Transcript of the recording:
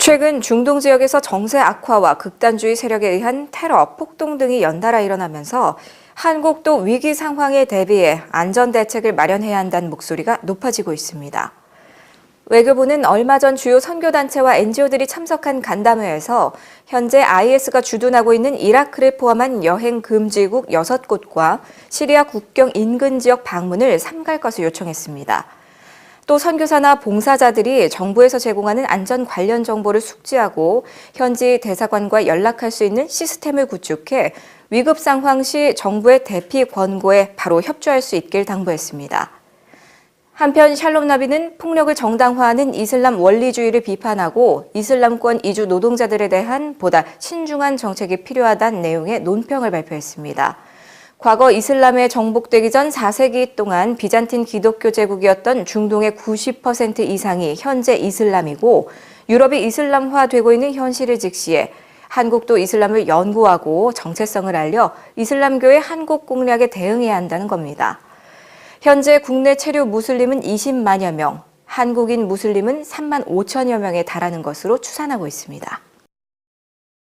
최근 중동 지역에서 정세 악화와 극단주의 세력에 의한 테러, 폭동 등이 연달아 일어나면서 한국도 위기 상황에 대비해 안전 대책을 마련해야 한다는 목소리가 높아지고 있습니다. 외교부는 얼마 전 주요 선교단체와 NGO들이 참석한 간담회에서 현재 IS가 주둔하고 있는 이라크를 포함한 여행 금지국 6곳과 시리아 국경 인근 지역 방문을 삼갈 것을 요청했습니다. 또 선교사나 봉사자들이 정부에서 제공하는 안전 관련 정보를 숙지하고 현지 대사관과 연락할 수 있는 시스템을 구축해 위급 상황 시 정부의 대피 권고에 바로 협조할 수 있길 당부했습니다. 한편 샬롬 나비는 폭력을 정당화하는 이슬람 원리주의를 비판하고 이슬람권 이주 노동자들에 대한 보다 신중한 정책이 필요하다는 내용의 논평을 발표했습니다. 과거 이슬람에 정복되기 전 4세기 동안 비잔틴 기독교 제국이었던 중동의 90% 이상이 현재 이슬람이고 유럽이 이슬람화되고 있는 현실을 직시해 한국도 이슬람을 연구하고 정체성을 알려 이슬람교의 한국 공략에 대응해야 한다는 겁니다. 현재 국내 체류 무슬림은 20만여 명, 한국인 무슬림은 3만 5천여 명에 달하는 것으로 추산하고 있습니다.